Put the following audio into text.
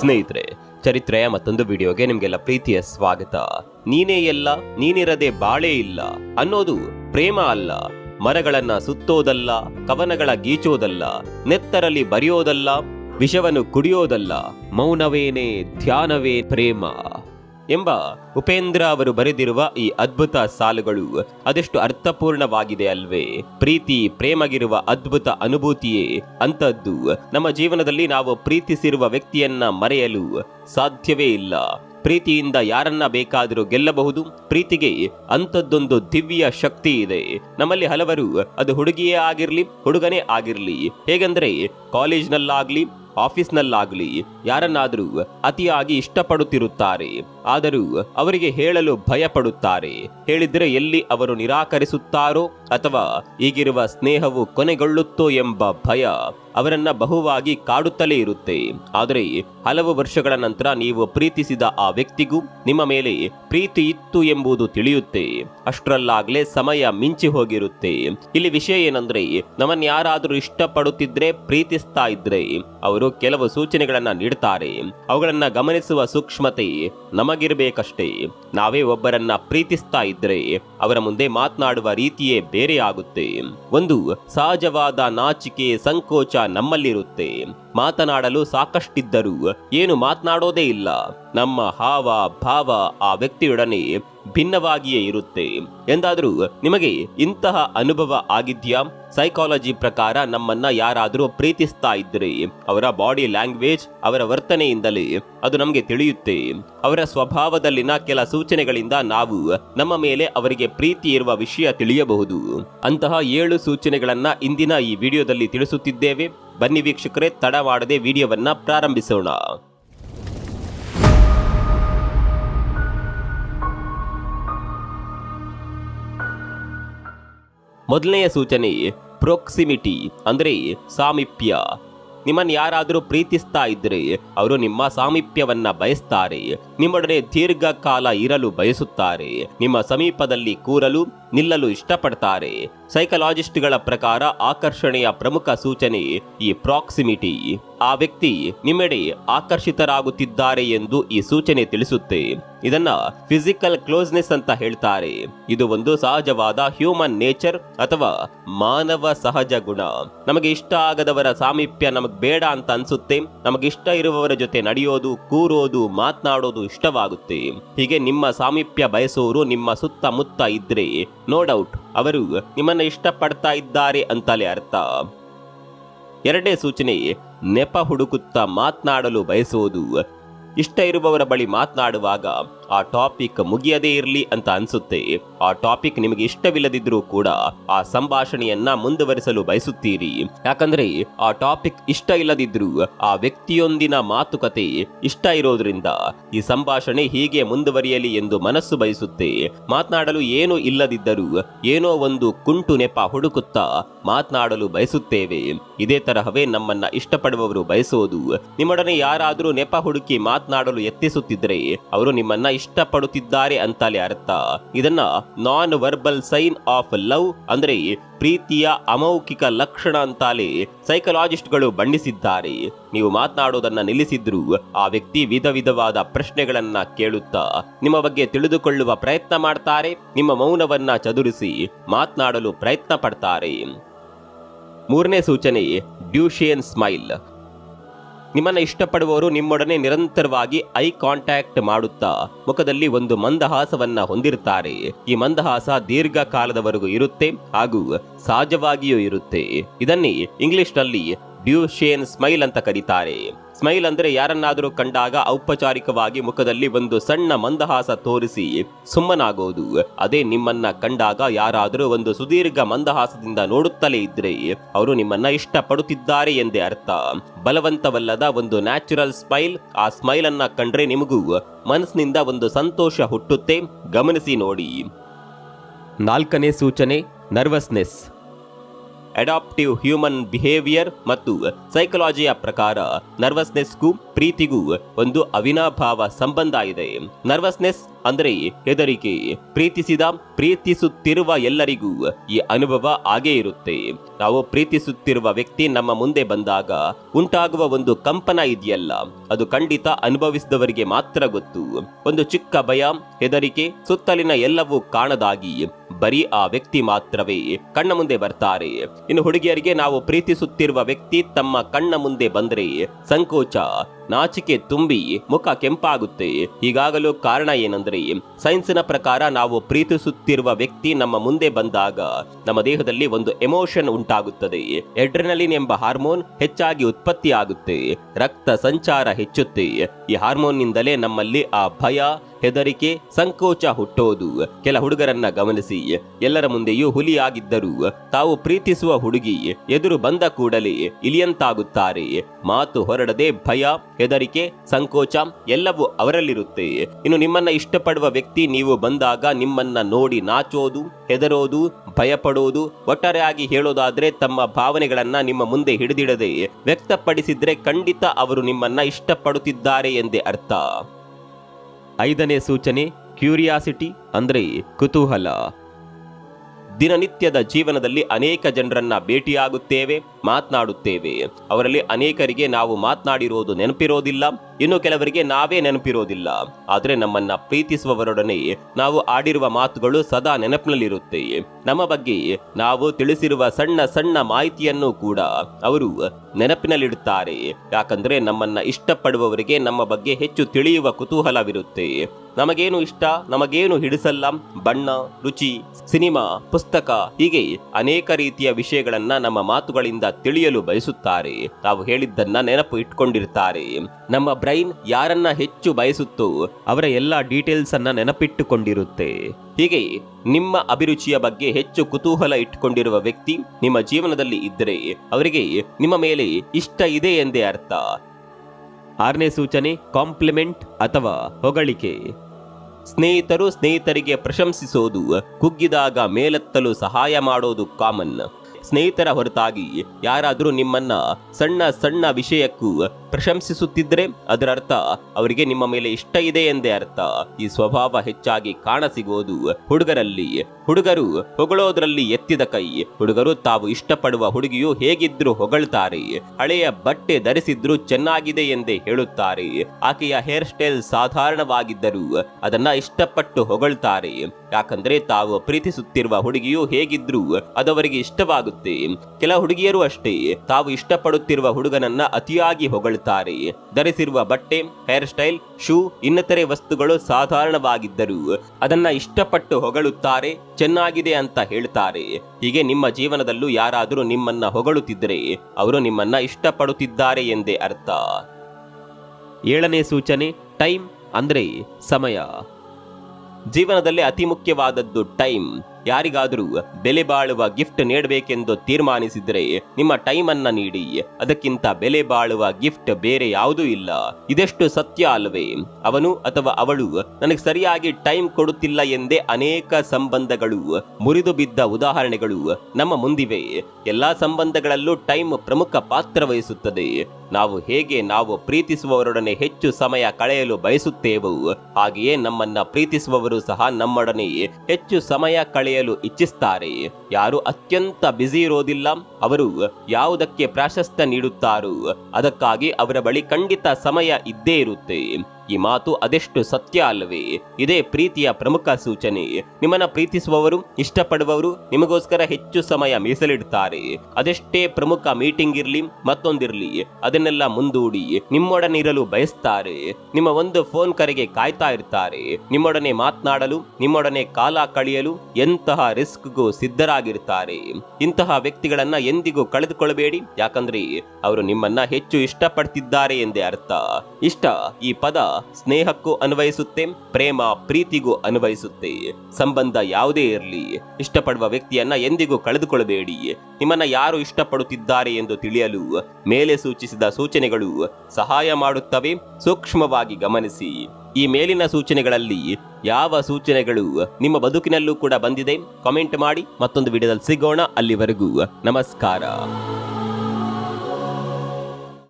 ಸ್ನೇಹಿತರೆ, ಚರಿತ್ರೆಯ ಮತ್ತೊಂದು ವಿಡಿಯೋಗೆ ನಿಮ್ಗೆಲ್ಲ ಪ್ರೀತಿಯ ಸ್ವಾಗತ. ನೀನೇ ಎಲ್ಲ, ನೀನಿರದೆ ಬಾಳೆ ಇಲ್ಲ. ಅನ್ನೋದು ಪ್ರೇಮ ಅಲ್ಲ. ಮರಗಳನ್ನ ಸುತ್ತೋದಲ್ಲ, ಕವನಗಳ ಗೀಚೋದಲ್ಲ, ನೆತ್ತರಲ್ಲಿ ಬರೆಯೋದಲ್ಲ, ವಿಷವನ್ನು ಕುಡಿಯೋದಲ್ಲ. ಮೌನವೇನೇ, ಧ್ಯಾನವೇ ಪ್ರೇಮ. ಎಂಬ ಉಪೇಂದ್ರ ಅವರು ಬರೆದಿರುವ ಈ ಅದ್ಭುತ ಸಾಲುಗಳು ಅದೆಷ್ಟು ಅರ್ಥಪೂರ್ಣವಾಗಿದೆ ಅಲ್ವೇ? ಪ್ರೀತಿ, ಪ್ರೇಮಗಿರುವ ಅದ್ಭುತ ಅನುಭೂತಿಯೇ ಅಂತದ್ದು ನಮ್ಮ ಜೀವನದಲ್ಲಿ ನಾವು ಪ್ರೀತಿಸಿರುವ ವ್ಯಕ್ತಿಯನ್ನ ಮರೆಯಲು ಸಾಧ್ಯವೇ ಇಲ್ಲ. ಪ್ರೀತಿಯಿಂದ ಯಾರನ್ನ ಬೇಕಾದರೂ ಗೆಲ್ಲಬಹುದು. ಪ್ರೀತಿಗೆ ಅಂಥದ್ದೊಂದು ದಿವ್ಯ ಶಕ್ತಿ ಇದೆ. ನಮ್ಮಲ್ಲಿ ಹಲವರು ಅದು ಹುಡುಗಿಯೇ ಆಗಿರಲಿ, ಹುಡುಗನೇ ಆಗಿರಲಿ. ಹೇಗೆಂದರೆ, ಕಾಲೇಜ್ನಲ್ಲಾಗ್ಲಿ ಆಫೀಸ್ನಲ್ಲಾಗ್ಲಿ, ಯಾರನ್ನಾದರೂ ಅತಿಯಾಗಿ ಇಷ್ಟಪಡುತ್ತಿರುತ್ತಾರೆ. ಆದರೂ ಅವರಿಗೆ ಹೇಳಲು ಭಯ ಪಡುತ್ತಾರೆ ಹೇಳಿದ್ರೆ ಎಲ್ಲಿ ಅವರು ನಿರಾಕರಿಸುತ್ತಾರೋ ಅಥವಾ ಈಗಿರುವ ಸ್ನೇಹವು ಕೊನೆಗೊಳ್ಳುತ್ತೋ ಎಂಬ ಭಯ ಅವರನ್ನ ಬಹುವಾಗಿ ಕಾಡುತ್ತಲೇ ಇರುತ್ತೆ. ಆದರೆ ಹಲವು ವರ್ಷಗಳ ನಂತರ ನೀವು ಪ್ರೀತಿಸಿದ ಆ ವ್ಯಕ್ತಿಗೂ ನಿಮ್ಮ ಮೇಲೆ ಪ್ರೀತಿ ಇತ್ತು ಎಂಬುದು ತಿಳಿಯುತ್ತೆ. ಅಷ್ಟರಲ್ಲಾಗಲೇ ಸಮಯ ಮಿಂಚಿ ಹೋಗಿರುತ್ತೆ. ಇಲ್ಲಿ ವಿಷಯ ಏನಂದ್ರೆ, ನಮ್ಮನ್ನು ಯಾರಾದರೂ ಇಷ್ಟಪಡುತ್ತಿದ್ರೆ, ಪ್ರೀತಿಸ್ತಾ ಇದ್ರೆ, ಅವರು ಕೆಲವು ಸೂಚನೆಗಳನ್ನ ನೀಡುತ್ತಾರೆ. ಅವುಗಳನ್ನ ಗಮನಿಸುವ ಸೂಕ್ಷ್ಮತೆ ನಮಗಿರಬೇಕಷ್ಟೇ. ನಾವೇ ಒಬ್ಬರನ್ನ ಪ್ರೀತಿಸ್ತಾ ಇದ್ರೆ ಅವರ ಮುಂದೆ ಮಾತನಾಡುವ ರೀತಿಯೇ ಬೇರೆ ಆಗುತ್ತೆ. ಒಂದು ಸಹಜವಾದ ನಾಚಿಕೆ ಸಂಕೋಚ ನಮ್ಮಲ್ಲಿರುತ್ತೆ. ಮಾತನಾಡಲು ಸಾಕಷ್ಟಿದ್ದರೂ ಏನು ಮಾತನಾಡೋದೇ ಇಲ್ಲ. ನಮ್ಮ ಹಾವ, ಭಾವ ಆ ವ್ಯಕ್ತಿಯೊಡನೆ ಭಿನ್ನವಾಗಿಯೇ ಇರುತ್ತೆ. ಎಂದಾದರೂ ನಿಮಗೆ ಇಂತಹ ಅನುಭವ ಆಗಿದ್ಯಾ? ಸೈಕಾಲಜಿ ಪ್ರಕಾರ ನಮ್ಮನ್ನ ಯಾರಾದರೂ ಪ್ರೀತಿಸ್ತಾ ಇದ್ರೆ. ಅವರ ಬಾಡಿ ಲ್ಯಾಂಗ್ವೇಜ್ ಅವರ ವರ್ತನೆಯಿಂದಲೇ ಅದು ನಮಗೆ ತಿಳಿಯುತ್ತೆ. ಅವರ ಸ್ವಭಾವದಲ್ಲಿನ ಕೆಲ ಸೂಚನೆಗಳಿಂದ ನಾವು ನಮ್ಮ ಮೇಲೆ ಅವರಿಗೆ ಪ್ರೀತಿ ಇರುವ ವಿಷಯ ತಿಳಿಯಬಹುದು. ಅಂತಹ ಏಳು ಸೂಚನೆಗಳನ್ನ ಇಂದಿನ ಈ ವಿಡಿಯೋದಲ್ಲಿ ತಿಳಿಸುತ್ತಿದ್ದೇವೆ. ಬನ್ನಿ ವೀಕ್ಷಕರೇ, ತಡ ಮಾಡದೆ ವಿಡಿಯೋವನ್ನ ಪ್ರಾರಂಭಿಸೋಣ. ಮೊದಲನೆಯ ಸೂಚನೆ ಪ್ರೊಕ್ಸಿಮಿಟಿ ಅಂದರೆ ಸಾಮೀಪ್ಯ. ನಿಮ್ಮನ್ನು ಯಾರಾದರೂ ಪ್ರೀತಿಸ್ತಾ ಇದ್ದರೆ ಅವರು ನಿಮ್ಮ ಸಾಮೀಪ್ಯವನ್ನ ಬಯಸ್ತಾರೆ. ನಿಮ್ಮೊಡನೆ ದೀರ್ಘಕಾಲ ಇರಲು ಬಯಸುತ್ತಾರೆ. ನಿಮ್ಮ ಸಮೀಪದಲ್ಲಿ ಕೂರಲು, ನಿಲ್ಲಲು ಇಷ್ಟಪಡ್ತಾರೆ. ಸೈಕಲಾಜಿಸ್ಟ್ಗಳ ಪ್ರಕಾರ ಆಕರ್ಷಣೆಯ ಪ್ರಮುಖ ಸೂಚನೆ ಈ ಪ್ರಾಕ್ಸಿಮಿಟಿ. ಆ ವ್ಯಕ್ತಿ ನಿಮ್ಮೆಡೆ ಆಕರ್ಷಿತರಾಗುತ್ತಿದ್ದಾರೆ ಎಂದು ಈ ಸೂಚನೆ ತಿಳಿಸುತ್ತೆ. ಇದನ್ನ ಫಿಸಿಕಲ್ ಕ್ಲೋಸ್ನೆಸ್ ಅಂತ ಹೇಳ್ತಾರೆ. ಇದು ಒಂದು ಸಹಜವಾದ ಹ್ಯೂಮನ್ ನೇಚರ್ ಅಥವಾ ಮಾನವ ಸಹಜ ಗುಣ. ನಮಗೆ ಇಷ್ಟ ಆಗದವರ ಸಾಮೀಪ್ಯ ನಮಗೆ ಬೇಡ ಅಂತ ಅನ್ಸುತ್ತೆ. ನಮಗಿಷ್ಟ ಇರುವವರ ಜೊತೆ ನಡೆಯೋದು, ಕೂರೋದು, ಮಾತನಾಡೋದು ಇಷ್ಟವಾಗುತ್ತೆ. ಹೀಗೆ ನಿಮ್ಮ ಸಾಮೀಪ್ಯ ಬಯಸೋರು ನಿಮ್ಮ ಸುತ್ತಮುತ್ತ ಇದ್ರೆ ನೋ ಡೌಟ್ ಅವರು ನಿಮ್ಮನ್ನು ಇಷ್ಟಪಡ್ತಾ ಇದ್ದಾರೆ ಅಂತಲೇ ಅರ್ಥ. ಎರಡೇ ಸೂಚನೆ, ನೆಪ ಹುಡುಕುತ್ತಾ ಮಾತನಾಡಲು ಬಯಸುವುದು. ಇಷ್ಟ ಇರುವವರ ಬಳಿ ಮಾತನಾಡುವಾಗ ಆ ಟಾಪಿಕ್ ಮುಗಿಯದೇ ಇರಲಿ ಅಂತ ಅನ್ಸುತ್ತೆ. ಆ ಟಾಪಿಕ್ ನಿಮಗೆ ಇಷ್ಟವಿಲ್ಲದಿದ್ರೂ ಕೂಡ ಆ ಸಂಭಾಷಣೆಯನ್ನ ಮುಂದುವರಿಸಲು ಬಯಸುತ್ತೀರಿ. ಯಾಕಂದ್ರೆ ಆ ಟಾಪಿಕ್ ಇಷ್ಟ ಇಲ್ಲದಿದ್ರೂ ಆ ವ್ಯಕ್ತಿಯೊಂದಿನ ಮಾತುಕತೆ ಇಷ್ಟ ಇರೋದ್ರಿಂದ ಈ ಸಂಭಾಷಣೆ ಹೀಗೆ ಮುಂದುವರಿಯಲಿ ಎಂದು ಮನಸ್ಸು ಬಯಸುತ್ತೆ. ಮಾತನಾಡಲು ಏನು ಇಲ್ಲದಿದ್ದರೂ ಏನೋ ಒಂದು ಕುಂಟು ನೆಪ ಹುಡುಕುತ್ತಾ ಮಾತನಾಡಲು ಬಯಸುತ್ತೇವೆ. ಇದೇ ತರಹವೇ ನಮ್ಮನ್ನ ಇಷ್ಟಪಡುವವರು ಬಯಸೋದು. ನಿಮ್ಮೊಡನೆ ಯಾರಾದರೂ ನೆಪ ಹುಡುಕಿ ಮಾತನಾಡಲು ಯತ್ನಿಸುತ್ತಿದ್ರೆ ಅವರು ನಿಮ್ಮನ್ನ ಇಷ್ಟಪಡುತ್ತಿದ್ದಾರೆ ಅಂತಲೇ ಅರ್ಥ. ಇದನ್ನ non verbal sign of love ಅಂದ್ರೆ ಪ್ರೀತಿಯ ಅಮೌಖಿಕ ಲಕ್ಷಣ ಅಂತಾಲೆ ಸೈಕಲಾಜಿಸ್ಟ್ಗಳು ಬಣ್ಣಿಸಿದ್ದಾರೆ. ನೀವು ಮಾತನಾಡೋದನ್ನ ನಿಲ್ಲಿಸಿದ್ರು ಆ ವ್ಯಕ್ತಿ ವಿಧ ವಿಧವಾದ ಪ್ರಶ್ನೆಗಳನ್ನ ಕೇಳುತ್ತಾ ನಿಮ್ಮ ಬಗ್ಗೆ ತಿಳಿದುಕೊಳ್ಳುವ ಪ್ರಯತ್ನ ಮಾಡ್ತಾರೆ, ನಿಮ್ಮ ಮೌನವನ್ನ ಚದುರಿಸಿ ಮಾತನಾಡಲು ಪ್ರಯತ್ನ ಪಡ್ತಾರೆ. ಮೂರನೇ ಸೂಚನೆ ಡ್ಯೂಷಿಯನ್ ಸ್ಮೈಲ್ ನಿಮ್ಮನ್ನ ಇಷ್ಟಪಡುವವರು ನಿಮ್ಮೊಡನೆ ನಿರಂತರವಾಗಿ ಐ ಕಾಂಟ್ಯಾಕ್ಟ್ ಮಾಡುತ್ತಾ ಮುಖದಲ್ಲಿ ಒಂದು ಮಂದಹಾಸವನ್ನ ಹೊಂದಿರುತ್ತಾರೆ. ಈ ಮಂದಹಾಸ ದೀರ್ಘಕಾಲದವರೆಗೂ ಇರುತ್ತೆ ಹಾಗೂ ಸಹಜವಾಗಿಯೂ ಇರುತ್ತೆ. ಇದನ್ನೇ ಇಂಗ್ಲಿಷ್ನಲ್ಲಿ ಡ್ಯೂಷೇನ್ ಸ್ಮೈಲ್ ಅಂತ ಕರೀತಾರೆ. ಸ್ಮೈಲ್ ಅಂದ್ರೆ ಯಾರನ್ನಾದರೂ ಕಂಡಾಗ ಔಪಚಾರಿಕವಾಗಿ ಮುಖದಲ್ಲಿ ಒಂದು ಸಣ್ಣ ಮಂದಹಾಸ ತೋರಿಸಿ ಸುಮ್ಮನಾಗೋದು. ಅದೇ ನಿಮ್ಮನ್ನ ಕಂಡಾಗ ಯಾರಾದರೂ ಒಂದು ಸುದೀರ್ಘ ಮಂದಹಾಸದಿಂದ ನೋಡುತ್ತಲೇ ಇದ್ರೆ ಅವರು ನಿಮ್ಮನ್ನ ಇಷ್ಟಪಡುತ್ತಿದ್ದಾರೆ ಎಂದೇ ಅರ್ಥ. ಬಲವಂತವಲ್ಲದ ಒಂದು ನ್ಯಾಚುರಲ್ ಸ್ಮೈಲ್, ಆ ಸ್ಮೈಲ್ ಅನ್ನ ಕಂಡ್ರೆ ನಿಮಗೂ ಮನಸ್ಸಿನಿಂದ ಒಂದು ಸಂತೋಷ ಹುಟ್ಟುತ್ತೆ. ಗಮನಿಸಿ ನೋಡಿ. ನಾಲ್ಕನೇ ಸೂಚನೆ ನರ್ವಸ್ನೆಸ್ ಅಡಾಪ್ಟಿವ್ ಹ್ಯೂಮನ್ ಬಿಹೇವಿಯರ್ ಮತ್ತು ಸೈಕಲಾಜಿಯ ಪ್ರಕಾರ ನರ್ವಸ್ನೆಸ್ಗೂ ಪ್ರೀತಿಗೂ ಒಂದು ಅವಿನಾಭಾವ ಸಂಬಂಧ ಇದೆ. ನರ್ವಸ್ನೆಸ್ ಅಂದ್ರೆ ಹೆದರಿಕೆ. ಪ್ರೀತಿಸಿದ, ಪ್ರೀತಿಸುತ್ತಿರುವ ಎಲ್ಲರಿಗೂ ಈ ಅನುಭವ ಹಾಗೇ ಇರುತ್ತೆ. ನಾವು ಪ್ರೀತಿಸುತ್ತಿರುವ ವ್ಯಕ್ತಿ ನಮ್ಮ ಮುಂದೆ ಬಂದಾಗ ಉಂಟಾಗುವ ಒಂದು ಕಂಪನ ಇದೆಯಲ್ಲ, ಅದು ಖಂಡಿತ ಅನುಭವಿಸಿದವರಿಗೆ ಮಾತ್ರ ಗೊತ್ತು. ಒಂದು ಚಿಕ್ಕ ಭಯ, ಹೆದರಿಕೆ, ಸುತ್ತಲಿನ ಎಲ್ಲವೂ ಕಾಣದಾಗಿ ಬರೀ ಆ ವ್ಯಕ್ತಿ ಮಾತ್ರವೇ ಕಣ್ಣ ಮುಂದೆ ಬರ್ತಾರೆ. ಇನ್ನು ಹುಡುಗಿಯರಿಗೆ ನಾವು ಪ್ರೀತಿಸುತ್ತಿರುವ ವ್ಯಕ್ತಿ ತಮ್ಮ ಕಣ್ಣ ಮುಂದೆ ಬಂದ್ರೆ ಸಂಕೋಚ ನಾಚಿಕೆ ತುಂಬಿ ಮುಖ ಕೆಂಪಾಗುತ್ತೆ. ಹೀಗಾಗಲು ಕಾರಣ ಏನಂದ್ರೆ, ಸೈನ್ಸಿನ ಪ್ರಕಾರ ನಾವು ಪ್ರೀತಿಸುತ್ತಿರುವ ವ್ಯಕ್ತಿ ನಮ್ಮ ಮುಂದೆ ಬಂದಾಗ ನಮ್ಮ ದೇಹದಲ್ಲಿ ಒಂದು ಎಮೋಷನ್ ಉಂಟಾಗುತ್ತದೆ. ಎಡ್ರಿನಲಿನ್ ಎಂಬ ಹಾರ್ಮೋನ್ ಹೆಚ್ಚಾಗಿ ಉತ್ಪತ್ತಿಯಾಗುತ್ತೆ. ರಕ್ತ ಸಂಚಾರ ಹೆಚ್ಚುತ್ತೆ. ಈ ಹಾರ್ಮೋನ್ನಿಂದಲೇ ನಮ್ಮಲ್ಲಿ ಆ ಭಯ ಹೆದರಿಕೆ, ಸಂಕೋಚ ಹುಟ್ಟೋದು. ಕೆಲ ಹುಡುಗರನ್ನ ಗಮನಿಸಿ. ಎಲ್ಲರ ಮುಂದೆಯೂ ಹುಲಿಯಾಗಿದ್ದರು ತಾವು ಪ್ರೀತಿಸುವ ಹುಡುಗಿ ಎದುರು ಬಂದ ಕೂಡಲೇ ಇಲಿಯಂತಾಗುತ್ತಾರೆ ಮಾತು ಹೊರಡದೆ ಭಯ, ಹೆದರಿಕೆ, ಸಂಕೋಚ ಎಲ್ಲವೂ ಅವರಲ್ಲಿರುತ್ತೆ. ಇನ್ನು ನಿಮ್ಮನ್ನ ಇಷ್ಟಪಡುವ ವ್ಯಕ್ತಿ ನೀವು ಬಂದಾಗ ನಿಮ್ಮನ್ನ ನೋಡಿ ನಾಚೋದು, ಹೆದರೋದು, ಭಯಪಡೋದು ಒಟ್ಟಾರೆಯಾಗಿ ಹೇಳೋದಾದ್ರೆ ತಮ್ಮ ಭಾವನೆಗಳನ್ನ ನಿಮ್ಮ ಮುಂದೆ ಹಿಡಿದಿಡದೆ ವ್ಯಕ್ತಪಡಿಸಿದ್ರೆ ಖಂಡಿತ ಅವರು ನಿಮ್ಮನ್ನ ಇಷ್ಟಪಡುತ್ತಿದ್ದಾರೆ ಎಂದೇ ಅರ್ಥ. ಐದನೇ ಸೂಚನೆ ಕ್ಯೂರಿಯಾಸಿಟಿ ಅಂದರೆ ಕುತೂಹಲ. ದಿನನಿತ್ಯದ ಜೀವನದಲ್ಲಿ ಅನೇಕ ಜನರನ್ನ ಭೇಟಿಯಾಗುತ್ತೇವೆ. ಮಾತನಾಡುತ್ತೇವೆ. ಅವರಲ್ಲಿ ಅನೇಕರಿಗೆ ನಾವು ಮಾತನಾಡಿರೋದು ನೆನಪಿರೋದಿಲ್ಲ, ಇನ್ನು ಕೆಲವರಿಗೆ ನಾವೇ ನೆನಪಿರೋದಿಲ್ಲ. ಆದರೆ ನಮ್ಮನ್ನ ಪ್ರೀತಿಸುವವರೊಡನೆ ನಾವು ಆಡಿರುವ ಮಾತುಗಳು ಸದಾ ನೆನಪಿನಲ್ಲಿರುತ್ತೆ. ನಮ್ಮ ಬಗ್ಗೆ ನಾವು ತಿಳಿಸಿರುವ ಸಣ್ಣ ಸಣ್ಣ ಮಾಹಿತಿಯನ್ನು ಕೂಡ ಅವರು ನೆನಪಿನಲ್ಲಿಡುತ್ತಾರೆ. ಯಾಕಂದ್ರೆ ನಮ್ಮನ್ನ ಇಷ್ಟಪಡುವವರಿಗೆ ನಮ್ಮ ಬಗ್ಗೆ ಹೆಚ್ಚು ತಿಳಿಯುವ ಕುತೂಹಲವಿರುತ್ತೆ. ನಮಗೇನು ಇಷ್ಟ? ನಮಗೇನು ಹಿಡಿಸಲ್ಲ? ಬಣ್ಣ, ರುಚಿ, ಸಿನಿಮಾ, ಪುಸ್ತಕ ಹೀಗೆ ಅನೇಕ ರೀತಿಯ ವಿಷಯಗಳನ್ನ ನಮ್ಮ ಮಾತುಗಳಿಂದ ತಿಳಿಯಲು ಬಯಸುತ್ತಾರೆ. ತಾವು ಹೇಳಿದ್ದನ್ನ ನೆನಪು ಇಟ್ಕೊಂಡಿರ್ತಾರೆ. ನಮ್ಮ ಬ್ರೈನ್ ಯಾರನ್ನ ಹೆಚ್ಚು ಬಯಸುತ್ತೋ ಅವರ ಎಲ್ಲಾ ಡೀಟೇಲ್ಸ್ ಅನ್ನ ನೆನಪಿಟ್ಟುಕೊಂಡಿರುತ್ತೆ. ಹೀಗೆ ನಿಮ್ಮ ಅಭಿರುಚಿಯ ಬಗ್ಗೆ ಹೆಚ್ಚು ಕುತೂಹಲ ಇಟ್ಟುಕೊಂಡಿರುವ ವ್ಯಕ್ತಿ ನಿಮ್ಮ ಜೀವನದಲ್ಲಿ ಇದ್ದರೆ ಅವರಿಗೆ ನಿಮ್ಮ ಮೇಲೆ ಇಷ್ಟ ಇದೆ ಎಂದೇ ಅರ್ಥ. ಆರನೇ ಸೂಚನೆ, ಕಾಂಪ್ಲಿಮೆಂಟ್ ಅಥವಾ ಹೊಗಳಿಕೆ. ಸ್ನೇಹಿತರು ಸ್ನೇಹಿತರಿಗೆ ಪ್ರಶಂಸಿಸೋದು, ಕುಗ್ಗಿದಾಗ ಮೇಲೆತ್ತಲು ಸಹಾಯ ಮಾಡೋದು ಕಾಮನ್. ಸ್ನೇಹಿತರ ಹೊರತಾಗಿ ಯಾರಾದರೂ ನಿಮ್ಮನ್ನ ಸಣ್ಣ ಸಣ್ಣ ವಿಷಯಕ್ಕೂ ಪ್ರಶಂಸಿಸುತ್ತಿದ್ರೆ ಅದರ ಅರ್ಥ ಅವರಿಗೆ ನಿಮ್ಮ ಮೇಲೆ ಇಷ್ಟ ಇದೆ ಎಂದೇ ಅರ್ಥ. ಈ ಸ್ವಭಾವ ಹೆಚ್ಚಾಗಿ ಕಾಣಸಿಗೋದು ಹುಡುಗರಲ್ಲಿ. ಹುಡುಗರು ಹೊಗಳೋದ್ರಲ್ಲಿ ಎತ್ತಿದ ಕೈ. ಹುಡುಗರು ತಾವು ಇಷ್ಟಪಡುವ ಹುಡುಗಿಯು ಹೇಗಿದ್ರು ಹೊಗಳ್ತಾರೆ. ಹಳೆಯ ಬಟ್ಟೆ ಧರಿಸಿದ್ರು ಚೆನ್ನಾಗಿದೆ ಎಂದೇ ಹೇಳುತ್ತಾರೆ. ಆಕೆಯ ಹೇರ್ ಸ್ಟೈಲ್ ಸಾಧಾರಣವಾಗಿದ್ದರೂ ಅದನ್ನ ಇಷ್ಟಪಟ್ಟು ಹೊಗಳ್ತಾರೆ. ಯಾಕಂದ್ರೆ ತಾವು ಪ್ರೀತಿಸುತ್ತಿರುವ ಹುಡುಗಿಯು ಹೇಗಿದ್ರು ಅದವರಿಗೆ ಇಷ್ಟವಾಗುತ್ತೆ ಕೆಲ ಹುಡುಗಿಯರು ಅಷ್ಟೇ. ತಾವು ಇಷ್ಟಪಡುತ್ತಿರುವ ಹುಡುಗನನ್ನ ಅತಿಯಾಗಿ ಹೊಗಳುತ್ತಾರೆ ಧರಿಸಿರುವ ಬಟ್ಟೆ ಹೇರ್ ಸ್ಟೈಲ್ ಶೂ ಇನ್ನಿತರೆ ವಸ್ತುಗಳು ಸಾಧಾರಣವಾಗಿದ್ದರೂ ಅದನ್ನ ಇಷ್ಟಪಟ್ಟು ಹೊಗಳುತ್ತಾರೆ, ಚೆನ್ನಾಗಿದೆ ಅಂತ ಹೇಳ್ತಾರೆ. ಹೀಗೆ ನಿಮ್ಮ ಜೀವನದಲ್ಲೂ ಯಾರಾದರೂ ನಿಮ್ಮನ್ನ ಹೊಗಳುತ್ತಿದ್ದರೆ ಅವರು ನಿಮ್ಮನ್ನ ಇಷ್ಟಪಡುತ್ತಿದ್ದಾರೆ ಎಂದೇ ಅರ್ಥ. ಏಳನೇ ಸೂಚನೆ ಟೈಮ್ ಅಂದ್ರೆ ಸಮಯ. ಜೀವನದಲ್ಲಿ ಅತಿ ಮುಖ್ಯವಾದದ್ದು ಟೈಮ್ ಯಾರಿಗಾದರೂ ಬೆಲೆ ಬಾಳುವ ಗಿಫ್ಟ್ ನೀಡಬೇಕೆಂದು ತೀರ್ಮಾನಿಸಿದರೆ ನಿಮ್ಮ ಟೈಮ್ ಅನ್ನ ನೀಡಿ. ಅದಕ್ಕಿಂತ ಬೆಲೆ ಬಾಳುವ ಗಿಫ್ಟ್ ಬೇರೆ ಯಾವುದೂ ಇಲ್ಲ. ಇದೆಷ್ಟು ಸತ್ಯ ಅಲ್ವೇ? ಅವನು ಅಥವಾ ಅವಳು ನನಗೆ ಸರಿಯಾಗಿ ಟೈಮ್ ಕೊಡುತ್ತಿಲ್ಲ ಎಂದೇ ಅನೇಕ ಸಂಬಂಧಗಳು ಮುರಿದು ಬಿದ್ದ ಉದಾಹರಣೆಗಳು ನಮ್ಮ ಮುಂದಿವೆ. ಎಲ್ಲಾ ಸಂಬಂಧಗಳಲ್ಲೂ ಟೈಮ್ ಪ್ರಮುಖ ಪಾತ್ರ ವಹಿಸುತ್ತದೆ. ನಾವು ಹೇಗೆ ನಾವು ಪ್ರೀತಿಸುವವರೊಡನೆ ಹೆಚ್ಚು ಸಮಯ ಕಳೆಯಲು ಬಯಸುತ್ತೇವೋ, ಹಾಗೆಯೇ ನಮ್ಮನ್ನ ಪ್ರೀತಿಸುವವರು ಸಹ ನಮ್ಮೊಡನೆ ಹೆಚ್ಚು ಸಮಯ ಕಳೆಯಲು ಇಚ್ಛಿಸ್ತಾರೆ. ಯಾರು ಅತ್ಯಂತ ಬ್ಯುಸಿ ಇರೋದಿಲ್ಲ. ಅವರು ಯಾವುದಕ್ಕೆ ಪ್ರಾಶಸ್ತ್ಯ ನೀಡುತ್ತಾರೋ, ಅದಕ್ಕಾಗಿ ಅವರ ಬಳಿ ಖಂಡಿತ ಸಮಯ ಇದ್ದೇ ಇರುತ್ತೆ. ಈ ಮಾತು ಅದೆಷ್ಟು ಸತ್ಯ ಅಲ್ಲವೇ? ಇದೇ ಪ್ರೀತಿಯ ಪ್ರಮುಖ ಸೂಚನೆ. ನಿಮ್ಮನ್ನ ಪ್ರೀತಿಸುವವರು, ಇಷ್ಟಪಡುವವರು ನಿಮಗೋಸ್ಕರ ಹೆಚ್ಚು ಸಮಯ ಮೀಸಲಿಡುತ್ತಾರೆ ಅದೆಷ್ಟೇ ಪ್ರಮುಖ ಮೀಟಿಂಗ್ ಇರಲಿ, ಮತ್ತೊಂದಿರಲಿ, ಅದನ್ನೆಲ್ಲ ಮುಂದೂಡಿ ನಿಮ್ಮೊಡನಿರಲು ಬಯಸ್ತಾರೆ. ನಿಮ್ಮ ಒಂದು ಫೋನ್ ಕರೆಗೆ ಕಾಯ್ತಾ ಇರ್ತಾರೆ. ನಿಮ್ಮೊಡನೆ ಮಾತನಾಡಲು, ನಿಮ್ಮೊಡನೆ ಕಾಲ ಕಳೆಯಲು ಎಂತಹ ರಿಸ್ಕ್ಗೂ ಸಿದ್ಧರಾಗಿರ್ತಾರೆ. ಇಂತಹ ವ್ಯಕ್ತಿಗಳನ್ನ ಎಂದಿಗೂ ಕಳೆದುಕೊಳ್ಳಬೇಡಿ. ಯಾಕಂದ್ರೆ, ಅವರು ನಿಮ್ಮನ್ನ ಹೆಚ್ಚು ಇಷ್ಟಪಡ್ತಿದ್ದಾರೆ ಎಂದೇ ಅರ್ಥ. ಇಷ್ಟ. ಈ ಪದ ಸ್ನೇಹಕ್ಕೂ ಅನ್ವಯಿಸುತ್ತೆ, ಪ್ರೇಮ ಪ್ರೀತಿಗೂ ಅನ್ವಯಿಸುತ್ತೆ. ಸಂಬಂಧ ಯಾವುದೇ ಇರಲಿ, ಇಷ್ಟಪಡುವ ವ್ಯಕ್ತಿಯನ್ನ ಎಂದಿಗೂ ಕಳೆದುಕೊಳ್ಳಬೇಡಿ. ನಿಮ್ಮನ್ನ ಯಾರು ಇಷ್ಟಪಡುತ್ತಿದ್ದಾರೆ ಎಂದು ತಿಳಿಯಲು ಮೇಲೆ ಸೂಚಿಸಿದ ಸೂಚನೆಗಳು ಸಹಾಯ ಮಾಡುತ್ತವೆ, ಸೂಕ್ಷ್ಮವಾಗಿ ಗಮನಿಸಿ. ಈ ಮೇಲಿನ ಸೂಚನೆಗಳಲ್ಲಿ ಯಾವ ಸೂಚನೆಗಳು ನಿಮ್ಮ ಬದುಕಿನಲ್ಲೂ ಕೂಡ ಬಂದಿದೆ ಕಾಮೆಂಟ್ ಮಾಡಿ. ಮತ್ತೊಂದು ವಿಡಿಯೋದಲ್ಲಿ ಸಿಗೋಣ, ಅಲ್ಲಿವರೆಗೂ ನಮಸ್ಕಾರ.